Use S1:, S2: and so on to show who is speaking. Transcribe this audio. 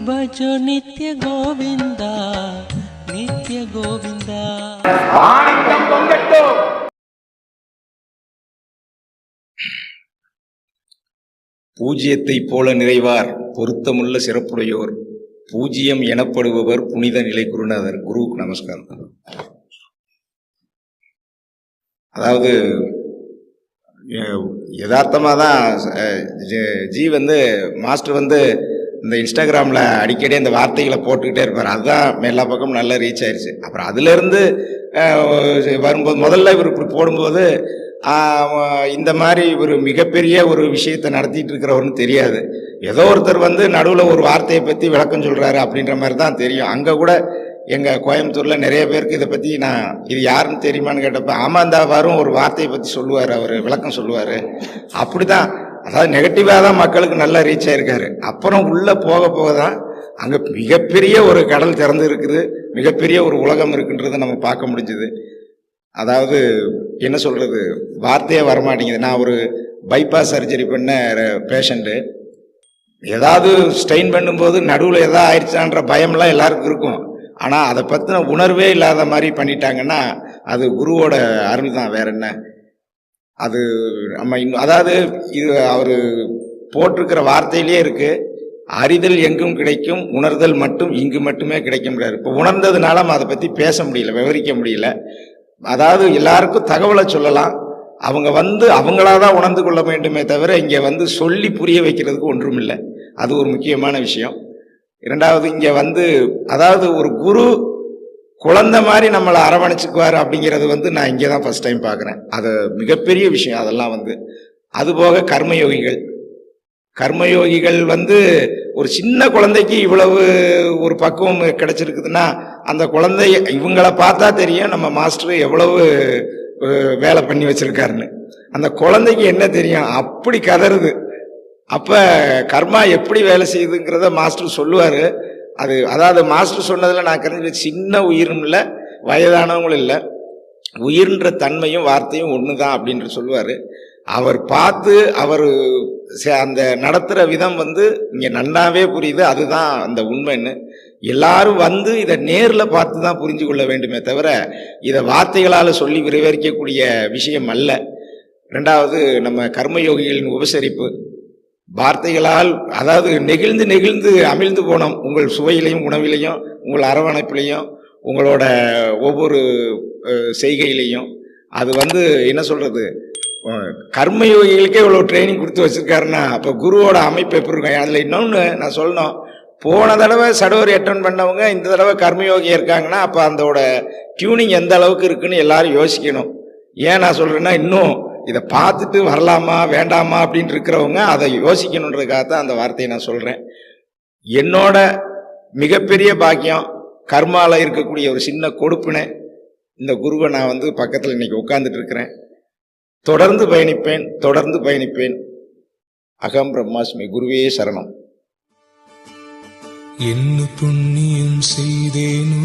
S1: பஜோ நித்ய கோவிந்தா நித்ய கோவிந்தா
S2: ஆனந்தம் பொங்கட்டும்
S3: பூஜ்யத்தைப் போல நிறைவார் பொருத்தமுள்ள சிறப்புடையோர் பூஜ்யம் எனப்படுபவர் புனித நிலை குருநாதர் குருவுக்கு நமஸ்காரம் அதாவது யதார்த்தமாக தான் ஜி வந்து மாஸ்டர் வந்து இந்த இன்ஸ்டாகிராமில் அடிக்கடி அந்த வார்த்தைகளை போட்டுக்கிட்டே இருப்பார். அதுதான் எல்லா பக்கமும் நல்லா ரீச் ஆயிடுச்சு அப்புறம் அதுலேருந்து வரும்போது முதல்ல இவர் இப்படி போடும்போது இந்த மாதிரி ஒரு மிகப்பெரிய ஒரு விஷயத்தை நடத்திட்டு இருக்கிறவர்னு தெரியாது. ஏதோ ஒருத்தர் வந்து நடுவில் ஒரு வார்த்தையை பற்றி விளக்கம் சொல்கிறாரு அப்படின்ற மாதிரி தான் தெரியும். அங்கே கூட எங்கள் கோயம்புத்தூரில் நிறைய பேருக்கு இதை பற்றி நான் இது யாருன்னு தெரியுமான்னு கேட்டப்ப ஆமாம் வரும் ஒரு வார்த்தையை பற்றி சொல்லுவார் அவர் விளக்கம் சொல்லுவார். அப்படி தான் அதாவது நெகட்டிவாக தான் மக்களுக்கு நல்லா ரீச் ஆகிருக்காரு அப்புறம் உள்ளே போக போக தான் அங்கே மிகப்பெரிய ஒரு கடல் திறந்து இருக்குது மிகப்பெரிய ஒரு உலகம் இருக்குன்றதை நம்ம பார்க்க முடிஞ்சுது. அதாவது என்ன சொல்கிறது வார்த்தையே வரமாட்டேங்குது. நான் ஒரு பைபாஸ் சர்ஜரி பண்ண பேஷண்ட்டு ஏதாவது ஸ்ட்ரெயின் பண்ணும்போது நடுவில் எதாவது ஆயிடுச்சான்ற பயம்லாம் எல்லாருக்கும் இருக்கும். ஆனால் அதை பற்றின உணர்வே இல்லாத மாதிரி பண்ணிட்டாங்கன்னா அது குருவோட அருள் தான். வேற என்ன? அது நம்ம இன்னும் அதாவது இது அவர் போட்டிருக்கிற வார்த்தையிலேயே இருக்கு. அறிதல் எங்கும் கிடைக்கும் உணர்தல் மட்டும் இங்கு மட்டுமே கிடைக்க முடியாது இப்போ உணர்ந்ததுனால நம்ம அதை பற்றி பேச முடியல விவரிக்க முடியல. அதாவது எல்லாருக்கும் தகவலை சொல்லலாம். அவங்க வந்து அவங்களா தான் உணர்ந்து கொள்ள வேண்டுமே தவிர இங்கே வந்து சொல்லி புரிய வைக்கிறதுக்கு ஒன்றும் இல்லை அது ஒரு முக்கியமான விஷயம். இரண்டாவது இங்கே வந்து அதாவது ஒரு குரு குழந்தை மாதிரி நம்மளை அரவணைச்சுக்குவார் அப்படிங்கிறது வந்து நான் இங்கே தான் ஃபஸ்ட் டைம் பார்க்குறேன். அது மிகப்பெரிய விஷயம். அதெல்லாம் வந்து அதுபோக கர்மயோகிகள். கர்மயோகிகள் வந்து ஒரு சின்ன குழந்தைக்கு இவ்வளவு ஒரு பக்குவம் கிடைச்சிருக்குதுன்னா அந்த குழந்தைய இவங்களை பார்த்தா தெரியும் நம்ம மாஸ்டர் எவ்வளவு வேலை பண்ணி வச்சிருக்காருன்னு. அந்த குழந்தைக்கு என்ன தெரியும்? அப்படி கதறுது. அப்போ கர்மா எப்படி வேலை செய்யுதுங்கிறத மாஸ்டர் சொல்லுவார். அது அதாவது மாஸ்டர் சொன்னதில் நான் கருது சின்ன உயிரும் இல்லை வயதானவங்களும் இல்லை. உயிர்ன்ற தன்மையும் வார்த்தையும் ஒன்று தான் அப்படின்ற சொல்லுவார். அவர் பார்த்து அவர் அந்த நடத்துகிற விதம் வந்து இங்கே நன்னாவே புரியுது அதுதான் அந்த உண்மைன்னு. எல்லாரும் வந்து இதை நேரில் பார்த்து தான் புரிஞ்சு கொள்ள வேண்டுமே தவிர இதை வார்த்தைகளால் சொல்லி விவரிக்கக்கூடிய விஷயம் அல்ல. ரெண்டாவது நம்ம கர்மயோகிகளின் உபசரிப்பு. வார்த்தைகளால் அதாவது நெகிழ்ந்து நெகிழ்ந்து அமிழ்ந்து போனோம் உங்கள் சுவையிலையும் உணவிலையும் உங்கள் அரவணைப்பிலையும் உங்களோட ஒவ்வொரு செய்கையிலையும் அது வந்து என்ன சொல்கிறது கர்ம கர்மயோகிகளுக்கே இவ்வளோ ட்ரைனிங் கொடுத்து வச்சிருக்காருன்னா அப்போ குருவோட அமைப்பு எப்படி இருக்கும்? அதில் இன்னொன்று நான் சொல்லணும். போன தடவை சடோரி அட்டன் பண்ணவங்க இந்த தடவை கர்மயோகி இருக்காங்கன்னா அப்போ அதோட டியூனிங் எந்த அளவுக்கு இருக்குன்னு எல்லாரும் யோசிக்கணும். ஏன் நான் சொல்கிறேன்னா இன்னும் இதை பார்த்துட்டு வரலாமா வேண்டாமா அப்படின்னு இருக்கிறவங்க அதை யோசிக்கணுன்றதுக்காக தான் அந்த வார்த்தையை நான் சொல்கிறேன் என்னோட மிகப்பெரிய பாக்கியம் கர்மாவில் இருக்கக்கூடிய ஒரு சின்ன கொடுப்பினை இந்த குருவை நான் வந்து பக்கத்தில் இன்னைக்கு உட்காந்துட்டு இருக்கிறேன். தொடர்ந்து பயணிப்பேன் தொடர்ந்து பயணிப்பேன். அகம் பிரம்மாஸ்மி குருவே சரணம்.
S4: என்ன புண்ணியம் செய்தேனோ